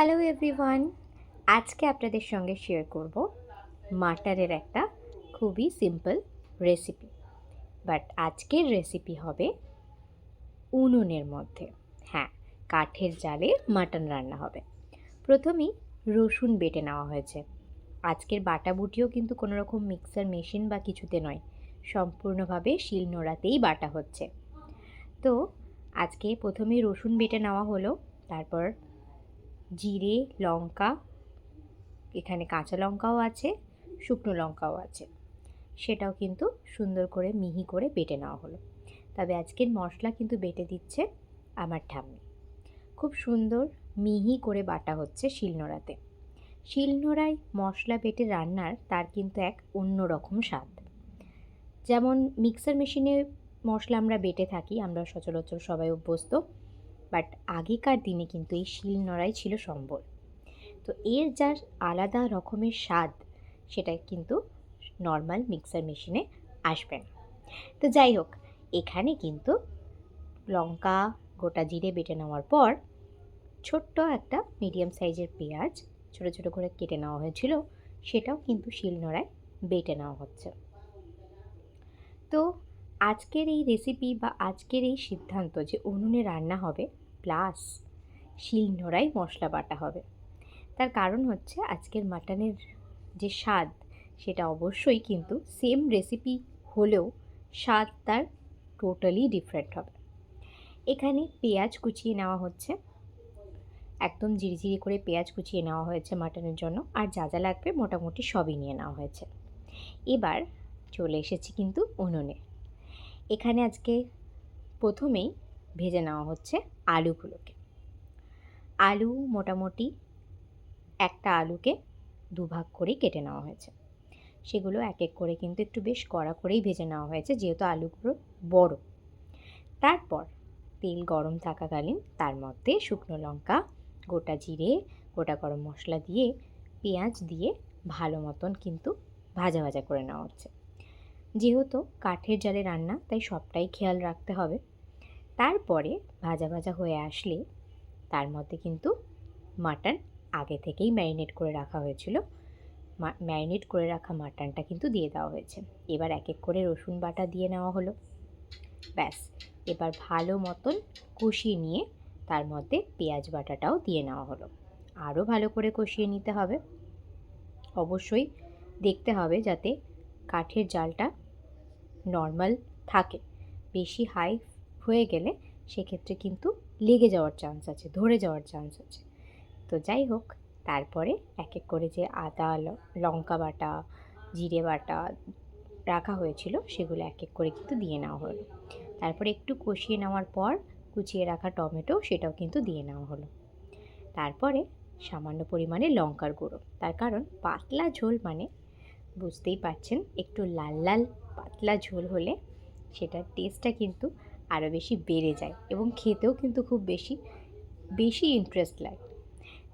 Hello everyone আজকে আপনাদের সঙ্গে শেয়ার করব মাটারের একটা খুবই সিম্পল রেসিপি বাট আজকের রেসিপি হবে উনুনের মধ্যে। হ্যাঁ কাঠের জালে মাটন রান্না হবে। প্রথমেই রসুন বেটে নেওয়া হয়েছে। আজকের বাটাবুটিও কিন্তু কোনো রকম মিক্সার মেশিন বা কিছুতে নয়। সম্পূর্ণভাবে শিল নোড়াতেই বাটা হচ্ছে। তো আজকে প্রথমেই রসুন বেটে নেওয়া হলো, তারপর জিরে, লঙ্কা, এখানে কাঁচা লঙ্কাও আছে, শুকনো লঙ্কাও আছে। সেটাও কিন্তু সুন্দর করে মিহি করে বেটে নেওয়া হলো। তবে আজকের মশলা কিন্তু বেটে দিচ্ছে আমার ঠাম্মি। খুব সুন্দর মিহি করে বাটা হচ্ছে শিলনোড়াতে। শিলনোড়ায় মশলা বেটে রান্নার তার কিন্তু এক অন্য রকম স্বাদ। যেমন মিক্সার মেশিনে মশলা আমরা বেটে থাকি, আমরা সচরাচর সবাই অভ্যস্ত। বাট আগেকার দিনে কিন্তু এই শিলনোড়াই ছিল সম্বল। তো এর যার আলাদা রকমের স্বাদ, সেটা কিন্তু নর্মাল মিক্সার মেশিনে আসবে তো যাই হোক, এখানে কিন্তু লঙ্কা, গোটা জিরে বেটে নেওয়ার পর ছোট্ট একটা মিডিয়াম সাইজের পেঁয়াজ ছোটো ছোটো করে কেটে নেওয়া হয়েছিল, সেটাও কিন্তু শিলনোড়ায় বেটে নেওয়া হচ্ছে। তো আজকের এই রেসিপি বা আজকের এই সিদ্ধান্ত যে উনুনে রান্না হবে প্লাস শিলনোড়ায় মশলা বাটা হবে। তার কারণ হচ্ছে আজকের মাটনের যে স্বাদ, সেটা অবশ্যই কিন্তু সেম রেসিপি হলেও স্বাদ তার টোটালি ডিফারেন্ট হবে। এখানে পেঁয়াজ কুচিয়ে নেওয়া হচ্ছে। একদম ঝিরিঝিরি করে পেঁয়াজ কুচিয়ে নেওয়া হয়েছে মাটনের জন্য, আর যা যা লাগবে মোটামুটি সবই নিয়ে নেওয়া হয়েছে। এবার চলে এসেছি কিন্তু উনুনে। এখানে আজকে প্রথমেই ভেজে নেওয়া হচ্ছে আলুগুলোকে। আলু মোটামুটি একটা আলুকে দুভাগ করেই কেটে নেওয়া হয়েছে। সেগুলো এক এক করে কিন্তু একটু বেশ কড়া করেই ভেজে নেওয়া হয়েছে, যেহেতু আলুগুলো বড়। তারপর তেল গরম থাকাকালীন তার মধ্যে শুকনো লঙ্কা, গোটা জিরে, গোটা গরম মশলা দিয়ে, পেঁয়াজ দিয়ে ভালো মতন কিন্তু ভাজা ভাজা করে নেওয়া হচ্ছে। যেহেতু কাঠের জালে রান্না, তাই সবটাই খেয়াল রাখতে হবে। তারপরে ভাজা ভাজা হয়ে আসলে তার মধ্যে কিন্তু মাটন আগে থেকেই ম্যারিনেট করে রাখা হয়েছিল। ম্যারিনেট করে রাখা মাটনটা কিন্তু দিয়ে দেওয়া হয়েছে। এবার এক এক করে রসুন বাটা দিয়ে নেওয়া হলো। ব্যাস, এবার ভালো মতন কষিয়ে নিয়ে তার মধ্যে পেঁয়াজ বাটাটাও দিয়ে নেওয়া হলো। আরও ভালো করে কষিয়ে নিতে হবে। অবশ্যই দেখতে হবে যাতে কাঠের জালটা নর্মাল থাকে। বেশি হাই হয়ে গেলে সেক্ষেত্রে কিন্তু লেগে যাওয়ার চান্স আছে, ধরে যাওয়ার চান্স আছে। তো যাই হোক, তারপরে এক এক করে যে আদা লঙ্কা বাটা, জিরে বাটা রাখা হয়েছিল, সেগুলো এক এক করে কিন্তু দিয়ে নেওয়া হলো। তারপরে একটু কষিয়ে নেওয়ার পর কুচিয়ে রাখা টমেটো, সেটাও কিন্তু দিয়ে নেওয়া হলো। তারপরে সামান্য পরিমাণে লঙ্কার গুঁড়ো। তার কারণ, পাতলা ঝোল মানে বুঝতেই পারছেন, একটু লাল লাল পাতলা ঝোল হলে সেটার টেস্টটা কিন্তু আরও বেশি বেড়ে যায় এবং খেতেও কিন্তু খুব বেশি বেশি ইন্টারেস্ট লাগে।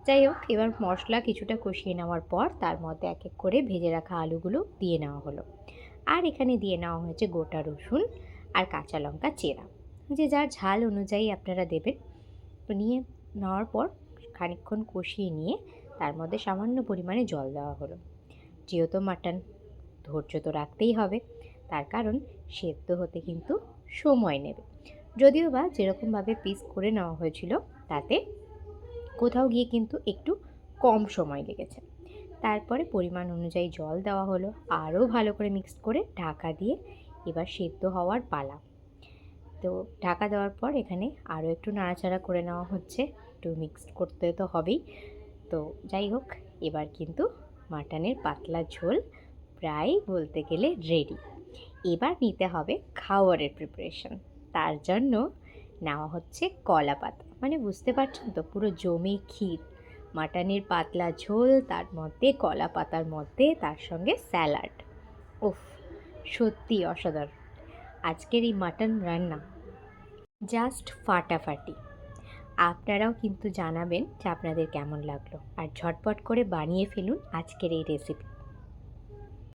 যাই হোক, এবার মশলা কিছুটা কষিয়ে নেওয়ার পর তার মধ্যে এক এক করে ভেজে রাখা আলুগুলো দিয়ে নেওয়া হলো। আর এখানে দিয়ে নেওয়া হয়েছে গোটা রসুন আর কাঁচা লঙ্কা চেরা। যে যার ঝাল অনুযায়ী আপনারা দেবেন নিয়ে নেওয়ার পর খানিকক্ষণ কষিয়ে নিয়ে তার মধ্যে সামান্য পরিমাণে জল দেওয়া হলো। যেহেতু মাটন, ধৈর্য তো রাখতেই হবে। তার কারণ সেদ্ধ হতে কিন্তু সময় নেবে। যদিও বা যেরকমভাবে পিস করে নেওয়া হয়েছিল, তাতে কোথাও গিয়ে কিন্তু একটু কম সময় লেগেছে। তারপরে পরিমাণ অনুযায়ী জল দেওয়া হলো, আরও ভালো করে মিক্সড করে ঢাকা দিয়ে এবার সেদ্ধ হওয়ার পালা। তো ঢাকা দেওয়ার পর এখানে আরও একটু নাড়াচাড়া করে নেওয়া হচ্ছে, একটু মিক্সড করতে তো হবেই। তো যাই হোক, এবার কিন্তু মাটনের পাতলা ঝোল প্রায় বলতে গেলে রেডি এবার নিতে হবে খাওয়ারের প্রিপারেশন তার জন্য নেওয়া হচ্ছে কলা পাতা। মানে বুঝতে পারছেন তো, পুরো জমে ক্ষীর। মাটনের পাতলা ঝোল, তার মধ্যে কলা পাতার মধ্যে, তার সঙ্গে স্যালাড উফ সত্যি অসাধারণ। আজকের এই মাটন রান্না জাস্ট ফাটাফাটি। আপনারাও কিন্তু জানাবেন যে আপনাদের কেমন লাগল। আর ঝটপট করে বানিয়ে ফেলুন আজকের এই রেসিপি